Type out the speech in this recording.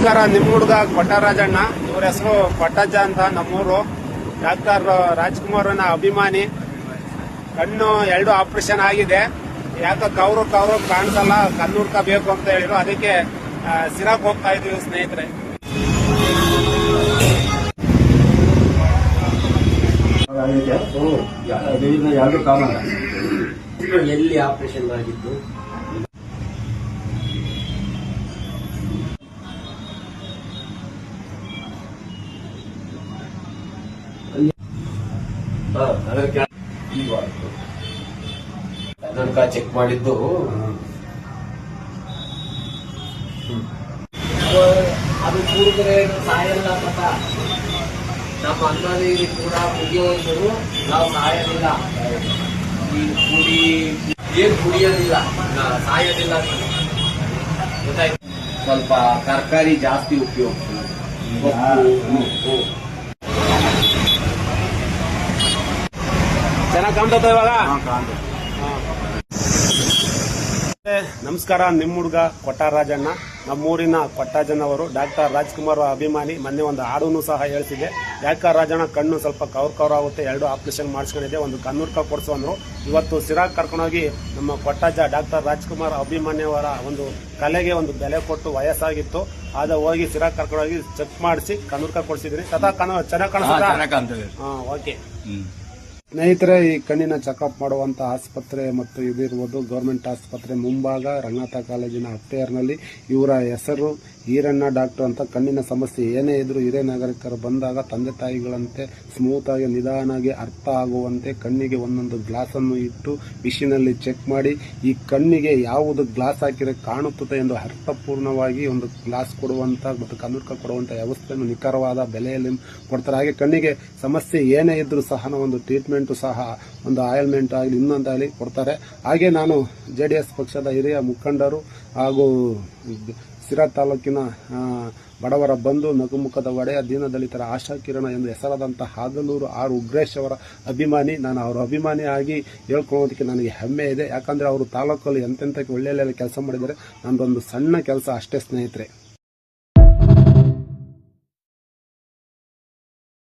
ನಮಸ್ಕಾರ ನಿಮ್ಮ ಹುಡುಗ ಕೊಟ್ಟರಾಜಣ್ಣ ಇವ್ರ ಹೆಸರು ಕೊಟ್ಟಜ್ಜ ಅಂತ ನಮ್ಮೂರು. ಡಾಕ್ಟರ್ ರಾಜ್ಕುಮಾರನ ಅಭಿಮಾನಿ. ಕಣ್ಣು ಎರಡು ಆಪರೇಷನ್ ಆಗಿದೆ. ಯಾಕ ಕವರು ಕವರು ಕಾಣಿಸಲ್ಲ ಕಣ್ಣುಡ್ಕ ಬೇಕು ಅಂತ ಹೇಳಿದ್ರು. ಅದಕ್ಕೆ ಸಿರಾಕ್ ಹೋಗ್ತಾ ಇದೀವಿ ಸ್ನೇಹಿತರೆ. ಕಾರಣ? ಎಲ್ಲಿ ಆಪರೇಷನ್ ಆಗಿದ್ದು? ತನಕ ಚೆಕ್ ಮಾಡಿದ್ದು. ಅದು ಕುಡಿದ್ರೆ ಸಾಯಲ್ಲ ಮತ ನಮ್ಮ ಅಣ್ಣನಿಗೆ ಕೂಡ ಮುಗಿಯೋದ್ರು ನಾವು ಸಾಯೋದಿಲ್ಲ ಈ ಕುಡಿ ಏನ್ ಕುಡಿಯೋದಿಲ್ಲ ಸಾಯೋದಿಲ್ಲ ಗೊತ್ತಾಯ್ತು? ಸ್ವಲ್ಪ ತರಕಾರಿ ಜಾಸ್ತಿ ಉಪಯೋಗಿಸಿ ಇವಾಗ ನಮಸ್ಕಾರ ನಿಮ್ಮ ಹುಡುಗ ಕೊಟ್ಟಾರಾಜಣ್ಣ. ನಮ್ಮೂರಿನ ಕೊಟ್ಟಾಜನವರು ಡಾಕ್ಟರ್ ರಾಜ್ಕುಮಾರ್ ಅಭಿಮಾನಿ. ಮೊನ್ನೆ ಒಂದು ಹಾಡನ್ನು ಸಹ ಹೇಳ್ತಿದ್ದೆ. ಡಾಕ್ಟರ್ ರಾಜಣ್ಣ ಕಣ್ಣು ಸ್ವಲ್ಪ ಕವರ್ ಕವರ್ ಆಗುತ್ತೆ. ಎರಡು ಆಪರೇಷನ್ ಮಾಡಿಸ್ಕೊಂಡಿದ್ದೆ ಒಂದು ಕಣ್ಣುರ್ಕ ಕೊಡಿಸು ಅಂದರು. ಇವತ್ತು ಸಿರಾಗ್ ಕರ್ಕೊಂಡೋಗಿ ನಮ್ಮ ಕೊಟ್ಟಾಜ ಡಾಕ್ಟರ್ ರಾಜ್ಕುಮಾರ್ ಅಭಿಮಾನಿಯವರ ಒಂದು ಕಲೆಗೆ ಒಂದು ಬೆಲೆ ಕೊಟ್ಟು ವಯಸ್ಸಾಗಿತ್ತು. ಆದ ಹೋಗಿ ಸಿರಾಗ್ ಕರ್ಕೊಂಡೋಗಿ ಚೆಕ್ ಮಾಡಿಸಿ ಕಣ್ಣೂರ್ಕ ಕೊಡಿಸಿದ್ರಿ ಸದಾ ಕಣ ಚೆನ್ನಾಗಿ ಕಾಣಿಸ್ತಾ ಹಾ ಓಕೆ. ಸ್ನೇಹಿತರೆ, ಈ ಕಣ್ಣಿನ ಚೆಕಪ್ ಮಾಡುವಂತ ಆಸ್ಪತ್ರೆ ಮತ್ತು ಇದಿರುವುದು ಗೌರ್ಮೆಂಟ್ ಆಸ್ಪತ್ರೆ ಮುಂಭಾಗ ರಂಗನಾಥ ಕಾಲೇಜಿನ ಅಫ್ಟೇರ್ನಲ್ಲಿ ಇವರ ಹೆಸರು ಈರಣ್ಣ ಡಾಕ್ಟರ್ ಅಂತ ಕಣ್ಣಿನ ಸಮಸ್ಯೆ ಏನೇ ಇದ್ರೂ ಹಿರಿಯ ನಾಗರಿಕರು ಬಂದಾಗ ತಂದೆ ತಾಯಿಗಳಂತೆ ಸ್ಮೂತ್ ಆಗಿ ನಿಧಾನಾಗಿ ಅರ್ಥ ಆಗುವಂತೆ ಕಣ್ಣಿಗೆ ಒಂದೊಂದು ಗ್ಲಾಸ್ ಅನ್ನು ಇಟ್ಟು ಮಿಷಿನಲ್ಲಿ ಚೆಕ್ ಮಾಡಿ, ಈ ಕಣ್ಣಿಗೆ ಯಾವುದು ಗ್ಲಾಸ್ ಹಾಕಿದ್ರೆ ಕಾಣುತ್ತದೆ ಎಂದು ಅರ್ಥಪೂರ್ಣವಾಗಿ ಒಂದು ಗ್ಲಾಸ್ ಕೊಡುವಂತ ಮತ್ತು ಕನ್ನಡಕ ಕೊಡುವಂತ ವ್ಯವಸ್ಥೆಯನ್ನು ನಿಖರವಾದ ಬೆಲೆಯಲ್ಲಿ ಕೊಡ್ತಾರೆ. ಹಾಗೆ ಕಣ್ಣಿಗೆ ಸಮಸ್ಯೆ ಏನೇ ಇದ್ರೂ ಸಹ ಒಂದು ಟ್ರೀಟ್ಮೆಂಟ್ ಸಹ ಒಂದು ಆಯಿಲ್ಮೆಂಟ್ ಆಗಲಿ ಇನ್ನೊಂದಾಗಲಿ ಕೊಡ್ತಾರೆ. ಹಾಗೆ ನಾನು ಜೆ ಡಿ ಎಸ್ ಪಕ್ಷದ ಹಿರಿಯ ಮುಖಂಡರು ಹಾಗೂ ಸಿರಾ ತಾಲೂಕಿನ ಬಡವರ ಬಂಧು ನಗುಮುಖದ ಒಡೆಯ ದೀನದಲಿತರ ಆಶಾ ಕಿರಣ ಎಂದು ಹೆಸರಾದಂಥ ಹಾಗಲೂರು ಆರ್ ಉಗ್ರೇಶ್ ಅವರ ಅಭಿಮಾನಿ. ನಾನು ಅವರ ಅಭಿಮಾನಿ ಆಗಿ ಹೇಳ್ಕೊಳ್ಳೋದಕ್ಕೆ ನನಗೆ ಹೆಮ್ಮೆ ಇದೆ. ಯಾಕಂದ್ರೆ ಅವರು ತಾಲೂಕಲ್ಲಿ ಎಂತೆಂಥ ಒಳ್ಳೆಯ ಕೆಲಸ ಮಾಡಿದ್ದಾರೆ. ನಂದೊಂದು ಸಣ್ಣ ಕೆಲಸ ಅಷ್ಟೇ ಸ್ನೇಹಿತರೆ.